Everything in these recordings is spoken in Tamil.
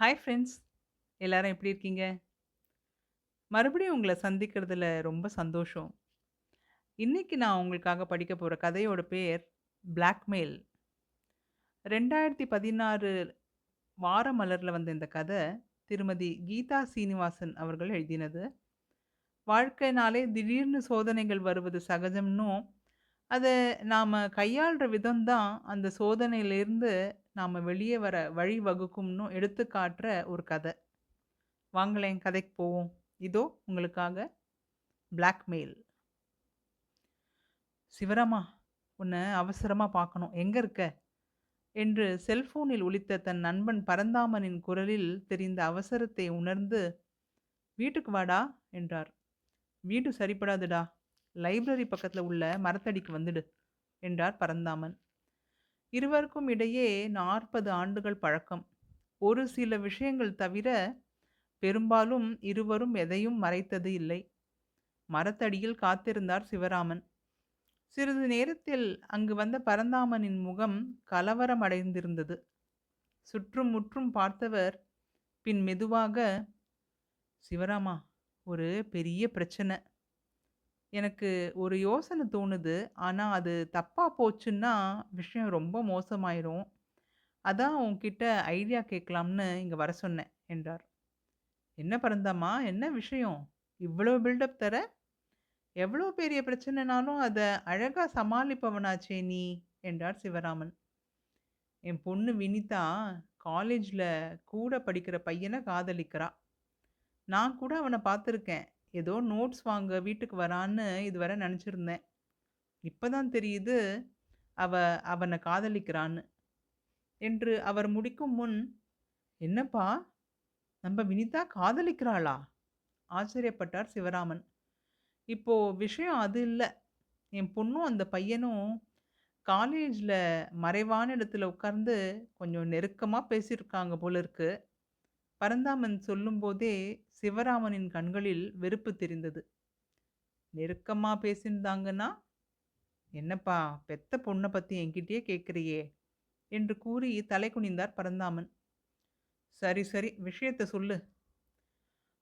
ஹாய் ஃப்ரெண்ட்ஸ் எல்லாரும் எப்படி இருக்கீங்க? மறுபடியும் உங்களை சந்திக்கிறதுல ரொம்ப சந்தோஷம். இன்றைக்கி நான் உங்களுக்காக படிக்க போகிற கதையோட பேர் பிளாக்மெயில். 2016 வாரமலர்ல வந்த இந்த கதை, திருமதி கீதா சீனிவாசன் அவர்கள் எழுதினது. வாழ்க்கைனாலே திடீர்னு சோதனைகள் வருவது சகஜம்னும் அதை நாம் கையாளுற விதம் தான் அந்த சோதனையிலேருந்து நாம் வெளியே வர வழி வகுக்கும்னு எடுத்துக்காட்டுற ஒரு கதை. வாங்களேன் கதைக்கு போவோம். இதோ உங்களுக்காக பிளாக்மெயில். "சிவராமா, உன்னை அவசரமாக பார்க்கணும். எங்கே இருக்க?" என்று செல்போனில் ஒலித்த தன் நண்பன் பரந்தாமனின் குரலில் தெரிந்த அவசரத்தை உணர்ந்து, "வீட்டுக்கு வாடா" என்றார். "வீடு சரிப்படாதுடா. லைப்ரரி பக்கத்தில் உள்ள மரத்தடிக்கு வந்துடு" என்றார் பரந்தாமன். இருவருக்கும் இடையே 40 ஆண்டுகள் பழக்கம். ஒரு சில விஷயங்கள் தவிர, பெரும்பாலும் இருவரும் எதையும் மறைத்தது இல்லை. மரத்தடியில் காத்திருந்தார் சிவராமன். சிறிது நேரத்தில் அங்கு வந்த பரந்தாமனின் முகம் கலவரமடைந்திருந்தது. சுற்றும் முற்றும் பார்த்தவர், பின் மெதுவாக, "சிவராமா, ஒரு பெரிய பிரச்சனை. எனக்கு ஒரு யோசனை தோணுது. ஆனா அது தப்பா போச்சுன்னா விஷயம் ரொம்ப மோசமாயிரும். அதான் உன்கிட்ட ஐடியா கேட்கலாம்னு இங்க வர சொன்னேன்" என்றார். "என்ன பரந்தாமா, என்ன விஷயம்? இவ்வளோ பில்டப் தர? எவ்வளோ பெரிய பிரச்சனைனாலும் அத அழகா சமாளிப்பவனாச்சே நீ" என்றார் சிவராமன். "என் பொண்ணு வினிதா காலேஜ்ல கூட படிக்கிற பையன காதலிக்கிறா. நான் கூட அவன பார்த்துருக்கேன். ஏதோ நோட்ஸ் வாங்க வீட்டுக்கு வரான்னு இதுவரை நினச்சிருந்தேன் இப்போ தான் தெரியுது, அவ அவனை காதலிக்கிறான்னு" என்று அவர் முடிக்கும் முன், "என்னப்பா, நம்ம வினிதா காதலிக்கிறாளா?" ஆச்சரியப்பட்டார் சிவராமன். "இப்போ விஷயம் அது இல்லை என் பொண்ணும் அந்த பையனும் காலேஜில் மறைவான இடத்துல உட்கார்ந்து கொஞ்சம் நெருக்கமாக பேசியிருக்காங்க போல இருக்குது பரந்தாமன் சொல்லும்போதே சிவராமனின் கண்களில் வெறுப்பு தெரிந்தது. "நெருக்கமா பேசியிருந்தாங்கன்னா, என்னப்பா பெத்த பொண்ணை பத்தி என்கிட்டயே கேட்குறியே என்று கூறி தலை குனிந்தார் பரந்தாமன். "சரி சரி விஷயத்த சொல்லு."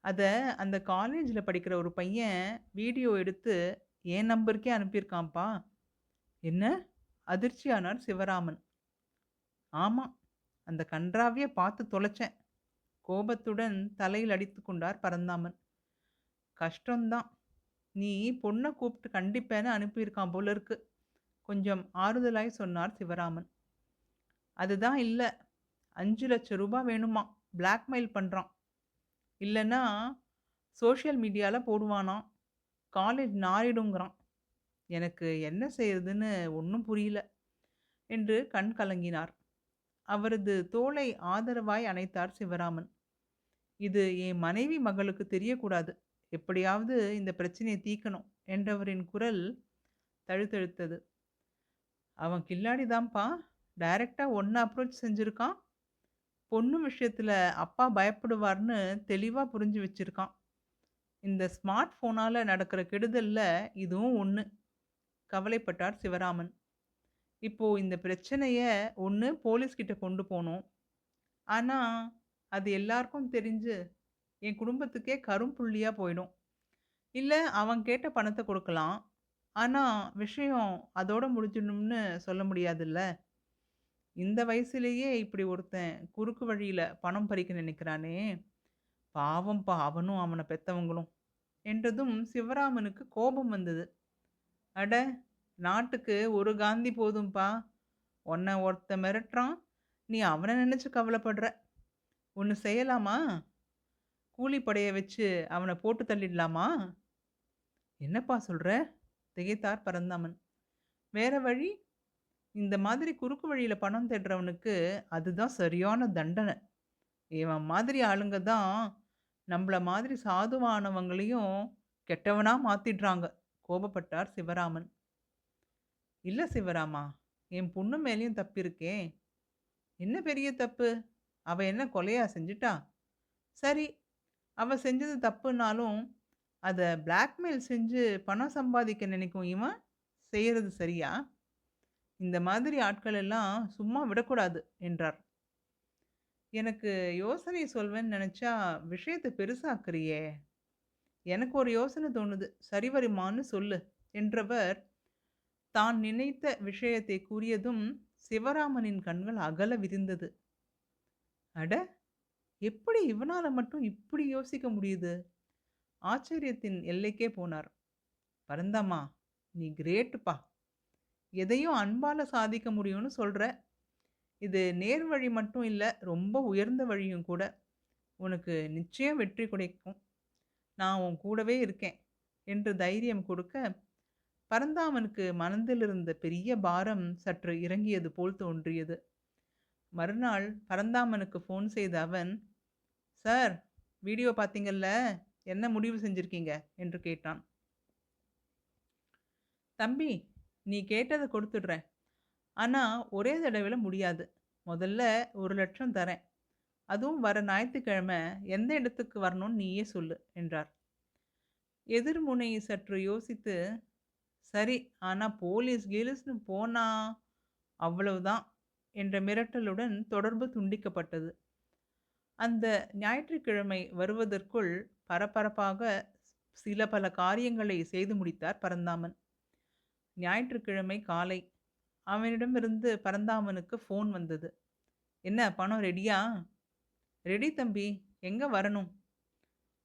அதை அந்த காலேஜில் படிக்கிற ஒரு பையன் வீடியோ எடுத்து என் நம்பருக்கே அனுப்பியிருக்கான்ப்பா." "என்ன?" அதிர்ச்சியானார் சிவராமன். ஆமாம் அந்த கண்றாவிய பார்த்து தொலைச்சேன்." கோபத்துடன் தலையில் அடித்து கொண்டார் பரந்தாமன். கஷ்டம்தான் நீ பொண்ணை கூப்பிட்டு கண்டிப்பேன்னு அனுப்பியிருக்கான் போல இருக்கு." கொஞ்சம் ஆறுதலாய் சொன்னார் சிவராமன். "அதுதான் இல்லை அஞ்சு லட்சம் ரூபாய் வேணுமாம். பிளாக்மெயில் பண்ணுறான் இல்லைன்னா சோஷியல் மீடியாவில் போடுவானாம். காலேஜ் நாரிடுங்கிறான் எனக்கு என்ன செய்யறதுன்னு ஒன்றும் புரியல" என்று கண் கலங்கினார். அவரது தோளை ஆதரவாய் அணைத்தார் சிவராமன். "இது என் மனைவி மகளுக்கு தெரியக்கூடாது. எப்படியாவது இந்த பிரச்சனையை தீர்க்கணும்" என்றவரின் குரல் தழுத்தழுத்தது. "அவன் கில்லாடிதான்ப்பா. டைரக்டாக ஒன்று அப்ரோச் செஞ்சுருக்கான். பொண்ணு விஷயத்தில் அப்பா பயப்படுவார்னு தெளிவாக புரிஞ்சு வச்சுருக்கான். இந்த ஸ்மார்ட் ஃபோனால் நடக்கிற கெடுதலில் இதுவும் ஒன்று கவலைப்பட்டார் சிவராமன். "இப்போ இந்த பிரச்சனையை ஒன்று போலீஸ்கிட்ட கொண்டு போகணும் ஆனால் அது எல்லாருக்கும் தெரிஞ்சு என் குடும்பத்துக்கே கரும்புள்ளியாக போயிடும். இல்லை அவன் கேட்ட பணத்தை கொடுக்கலாம். ஆனால் விஷயம் அதோடு முடிஞ்சிடணும்னு சொல்ல முடியாதுல்ல. இந்த வயசுலேயே இப்படி ஒருத்தன் குறுக்கு வழியில் பணம் பறிக்க நினைக்கிறானே. பாவம்ப்பா அவனும் அவனை பெத்தவங்களும்." என்றதும் சிவராமனுக்கு கோபம் வந்தது. "அட! நாட்டுக்கு ஒரு காந்தி போதும்பா. உன்னை ஒருத்தன் மிரட்டுறான். நீ அவனை நினச்சி கவலைப்படுற. ஒன்று செய்யலாமா? கூலிப்படையை வச்சு அவனை போட்டு தள்ளிடலாமா?" "என்னப்பா சொல்கிற திகைத்தார் பரந்தாமன். "வேற வழி? இந்த மாதிரி குறுக்கு வழியில் பணம் தேடுறவனுக்கு அதுதான் சரியான தண்டனை. இவன் மாதிரி ஆளுங்க தான் நம்மள மாதிரி சாதுவானவங்களையும் கெட்டவனாக மாற்றிடுறாங்க கோபப்பட்டார் சிவராமன். இல்லை சிவராமா, என் பொண்ணு மேலேயும் தப்பு இருக்கே." "என்ன பெரிய தப்பு? அவள் என்ன கொலையா செஞ்சுட்டா? சரி, அவள் செஞ்சது தப்புனாலும் அதை பிளாக்மெயில் செஞ்சு பணம் சம்பாதிக்க நினைக்கும் இவன் செய்கிறது சரியா? இந்த மாதிரி ஆட்கள் எல்லாம் சும்மா விடக்கூடாது" என்றார். எனக்கு யோசனை சொல்வேன்னு நினச்சா விஷயத்தை பெருசாக்குறியே! எனக்கு ஒரு யோசனை தோணுது. சரிவருமான்னு சொல்லு என்றவர், தான் நினைத்த விஷயத்தை கூறியதும், சிவராமனின் கண்கள் அகல விரிந்தது. அட! எப்படி இவனால் மட்டும் இப்படி யோசிக்க முடியுது? ஆச்சரியத்தின் எல்லைக்கே போனார். பரந்தாமா, நீ கிரேட்டுப்பா! எதையும் அன்பால் சாதிக்க முடியும்னு சொல்கிற இது நேர் வழி மட்டும் இல்லை ரொம்ப உயர்ந்த வழியும் கூட. உனக்கு நிச்சயம் வெற்றி கிடைக்கும். நான் உன் கூடவே இருக்கேன் என்று தைரியம் கொடுக்க, பரந்தாமனுக்கு மனதிலிருந்த பெரிய பாரம் சற்று இறங்கியது போல் தோன்றியது. மறுநாள் பரந்தாமனுக்கு ஃபோன் செய்த அவன், "சார், வீடியோ பார்த்தீங்கல்ல, என்ன முடிவு செஞ்சுருக்கீங்க என்று கேட்டான். "தம்பி, நீ கேட்டதை கொடுத்துடுறேன். ஆனால் ஒரே தடவையில் முடியாது. முதல்ல ஒரு லட்சம் தரேன். அதுவும் வர ஞாயிற்றுக்கிழமை எந்த இடத்துக்கு வரணும்னு நீயே சொல்லு" என்றார். எதிர்முனையை சற்று யோசித்து, "சரி, ஆனால் போலீஸ் கீலீஸ்னு போனா, அவ்வளவுதான்" என்ற மிரட்டலுடன் தொடர்பு துண்டிக்கப்பட்டது. அந்த ஞாயிற்றுக்கிழமை வருவதற்குள் பரபரப்பாக சில பல காரியங்களை செய்து முடித்தார் பரந்தாமன். ஞாயிற்றுக்கிழமை காலை அவனிடமிருந்து பரந்தாமனுக்கு ஃபோன் வந்தது. "என்ன பணம் ரெடியா?" "ரெடி தம்பி. எங்கே வரணும்?"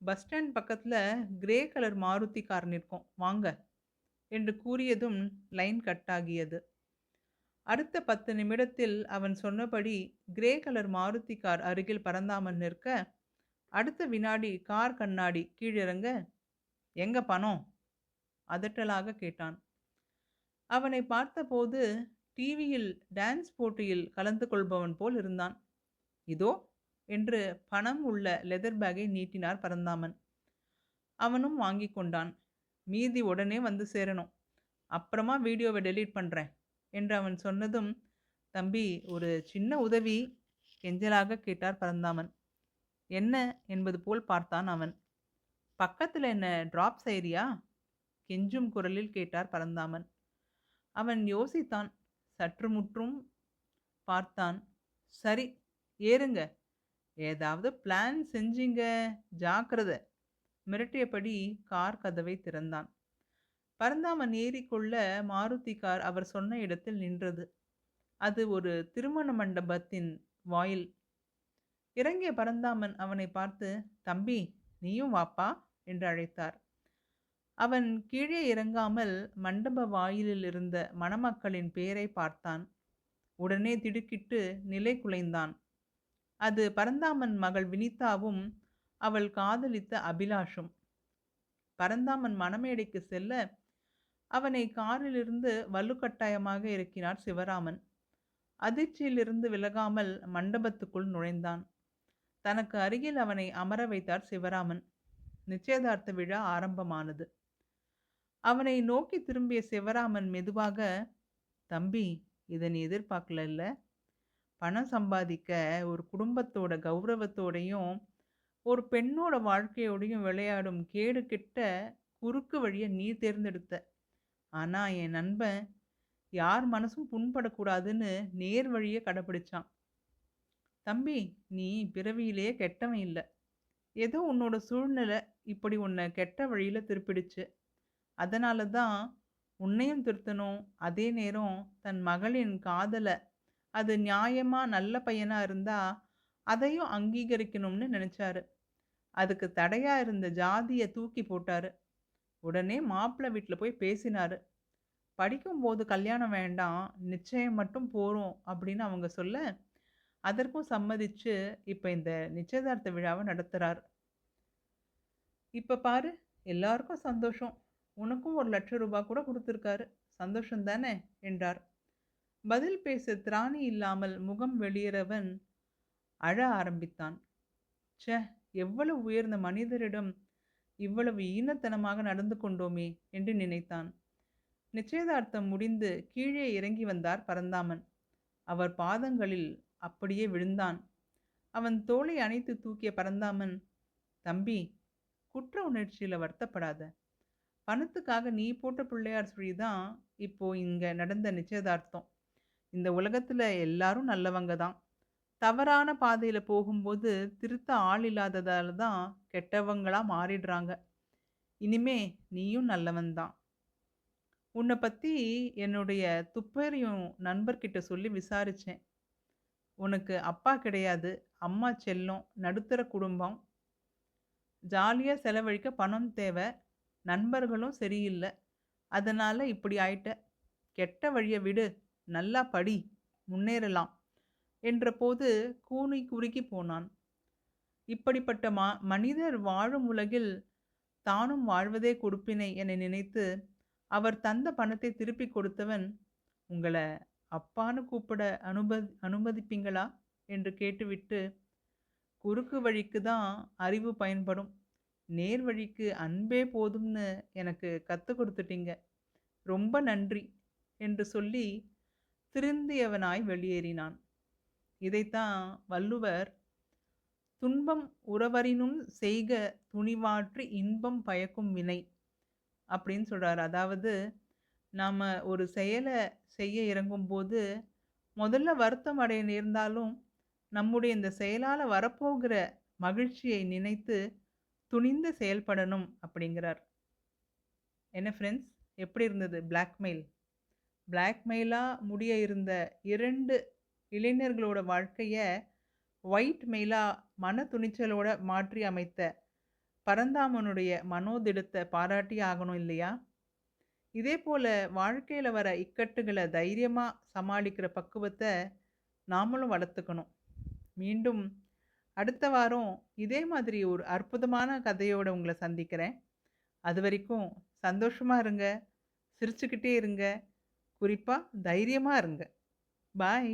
"பஸ் ஸ்டாண்ட் பக்கத்தில் கிரே கலர் மாருதி கார் நிற்கும். வாங்க" என்று கூறியதும் லைன் கட்டாகியது. அடுத்த 10 நிமிடத்தில் அவன் சொன்னபடி கிரே கலர் மாருதி கார் அருகில் பறந்தாமல் நிற்க, அடுத்த வினாடி கார் கண்ணாடி கீழிறங்க, "எங்க பணம்?" அதட்டலாக கேட்டான். அவனை பார்த்தபோது டிவியில் டான்ஸ் போட்டியில் கலந்து கொள்பவன் போல் இருந்தான். "இதோ" என்று பணம் உள்ள லெதர் பேக்கை நீட்டினார் பரந்தாமன். அவனும் வாங்கிக் கொண்டான். "மீதி உடனே வந்து சேரணும். அப்புறமா வீடியோவை டெலீட் பண்ணுறேன் என்று அவன் சொன்னதும், "தம்பி, ஒரு சின்ன உதவி" கெஞ்சலாக கேட்டார் பரந்தாமன். "என்ன?" என்பது போல் பார்த்தான் அவன். பக்கத்தில் என்ன ட்ராப் செய்றியா?" கெஞ்சும் குரலில் கேட்டார் பரந்தாமன். அவன் யோசித்தான். சற்று முற்றும் பார்த்தான். "சரி, ஏறுங்க. ஏதாவது பிளான் செஞ்சீங்க, ஜாக்கிரத" மிரட்டியபடி கார் கதவை திறந்தான். பரந்தாமன் ஏறிக்கொள்ள மாருதி கார் அவர் சொன்ன இடத்தில் நின்றது. அது ஒரு திருமண மண்டபத்தின் வாயில். இறங்கிய பரந்தாமன் அவனை பார்த்து, "தம்பி, நீயும் வாப்பா" என்று அழைத்தார். அவன் கீழே இறங்காமல் மண்டப வாயிலில் இருந்த மணமக்களின் பேரை பார்த்தான். உடனே திடுக்கிட்டு நிலை குலைந்தான். அது பரந்தாமன் மகள் வினிதாவும், அவள் காதலித்த அபிலாஷும். பரந்தாமன் மணமேடைக்கு செல்ல, அவனை காரிலிருந்து வலுக்கட்டாயமாக இறக்கினார் சிவராமன். அதிர்ச்சியிலிருந்து விலகாமல் மண்டபத்துக்குள் நுழைந்தான். தனக்கு அருகில் அவனை அமர வைத்தார் சிவராமன். நிச்சயதார்த்த விழா ஆரம்பமானது. அவனை நோக்கி திரும்பிய சிவராமன் மெதுவாக, "தம்பி, இதை நீ பணம் சம்பாதிக்க ஒரு குடும்பத்தோட கௌரவத்தோடையும், ஒரு பெண்ணோட வாழ்க்கையோடையும் விளையாடும் கேடு கிட்ட குறுக்கு வழியை நீ தேர்ந்தெடுத்த. ஆனால் என் நண்பன் யார் மனசும் புண்படக்கூடாதுன்னு நேர் வழியை கடைப்பிடிச்சான். தம்பி, நீ பிறவியிலேயே கெட்டவன் இல்லை ஏதோ உன்னோட சூழ்நிலை இப்படி உன்னை கெட்ட வழியில் திருப்பிடுச்சு. அதனால தான் உன்னையும் திருத்தணும், அதே நேரம் தன் மகளின் காதலை அது நியாயமாக நல்ல பையனாக இருந்தால் அதையும் அங்கீகரிக்கணும்னு நினச்சாரு அதுக்கு தடையாக இருந்த ஜாதியை தூக்கி போட்டாரு. உடனே மாப்பிள்ளை வீட்டில் போய் பேசினார் படிக்கும்போது கல்யாணம் வேண்டாம், நிச்சயம் மட்டும் போகிறோம் அப்படின்னு அவங்க சொல்ல, அதற்கும் சம்மதிச்சு இப்போ இந்த நிச்சயதார்த்த விழாவை நடத்துகிறார் இப்போ பாரு, எல்லாருக்கும் சந்தோஷம். உனக்கும் ஒரு லட்சம் ரூபா கூட கொடுத்துருக்காரு சந்தோஷம் தானே? என்றார். பதில் பேச திராணி இல்லாமல் முகம் வெளியரவன் அழ ஆரம்பித்தான். ச்சே! எவ்வளவு உயர்ந்த மனிதரிடம் இவ்வளவு ஈனத்தனமாக நடந்து கொண்டோமே என்று நினைத்தான். நிச்சயதார்த்தம் முடிந்து கீழே இறங்கி வந்தார் பரந்தாமன். அவர் பாதங்களில் அப்படியே விழுந்தான். அவன் தோளை அணைத்து தூக்கிய பரந்தாமன், "தம்பி, குற்ற உணர்ச்சியில் வருத்தப்படாத. பணத்துக்காக நீ போட்ட பிள்ளையார் சுழி தான் இப்போ இங்கே நடந்த நிச்சயதார்த்தம். இந்த உலகத்தில் எல்லாரும் நல்லவங்க தான். தவறான பாதையில் போகும்போது திருத்த ஆள் இல்லாததால் தான் கெட்டவங்களாக மாறிடுறாங்க. இனிமே நீயும் நல்லவன் தான். உன்னை பற்றி என்னுடைய துப்பறியும் நண்பர்கிட்ட சொல்லி விசாரித்தேன் உனக்கு அப்பா கிடையாது. அம்மா செல்லம். நடுத்தர குடும்பம். ஜாலியாக செலவழிக்க பணம் தேவை நண்பர்களும் சரியில்லை அதனால் இப்படி ஆயிட்ட. கெட்ட வழியை விடு. நல்லா படி. முன்னேறலாம். என்றபோது கூனி குறுகி போனான். இப்படிப்பட்ட ம மனிதர் வாழும் உலகில் தானும் வாழ்வதே கொடுப்பினை என நினைத்து, அவர் தந்த பணத்தை திருப்பிக் கொடுத்தவன், உங்களை அப்பான்னு கூப்பிட அனுமதி அனுமதிப்பீங்களா?" என்று கேட்டுவிட்டு, "குறுக்கு வழிக்கு தான் அறிவு பயன்படும். நேர் வழிக்கு அன்பே போதும்னு எனக்கு கற்றுக் கொடுத்துட்டீங்க ரொம்ப நன்றி" என்று சொல்லி திருந்தியவனாய் வெளியேறினான். இதைத்தான் வள்ளுவர், "துன்பம் உறவரினும் செய்க துணிவாற்றி இன்பம் பயக்கும் வினை" அப்படின்னு சொல்கிறார் அதாவது, நாம் ஒரு செயலை செய்ய இறங்கும்போது, முதல்ல வருத்தம் அடைய நேர்ந்தாலும், நம்முடைய இந்த செயலால் வரப்போகிற மகிழ்ச்சியை நினைத்து துணிந்து செயல்படணும் அப்படிங்கிறார். என்ன ஃப்ரெண்ட்ஸ்? எப்படி இருந்தது பிளாக்மெயில்? பிளாக்மெயிலாக முடிய இருந்த இரண்டு இளைஞர்களோட வாழ்க்கையை ஒயிட் மெயிலாக மன துணிச்சலோட மாற்றி அமைத்த பரந்தாமனுடைய மனோதிடத்தை பாராட்டியே ஆகணும் இல்லையா? இதே போல் வாழ்க்கையில் வர இக்கட்டுகளை தைரியமாக சமாளிக்கிற பக்குவத்தை நாமளும் வளர்த்துக்கணும். மீண்டும் அடுத்த வாரம் இதே மாதிரி ஒரு அற்புதமான கதையோடு உங்களை சந்திக்கிறேன். அது வரைக்கும் சந்தோஷமாக இருங்க. சிரிச்சுக்கிட்டே இருங்க. குறிப்பாக தைரியமாக இருங்க. பாய்.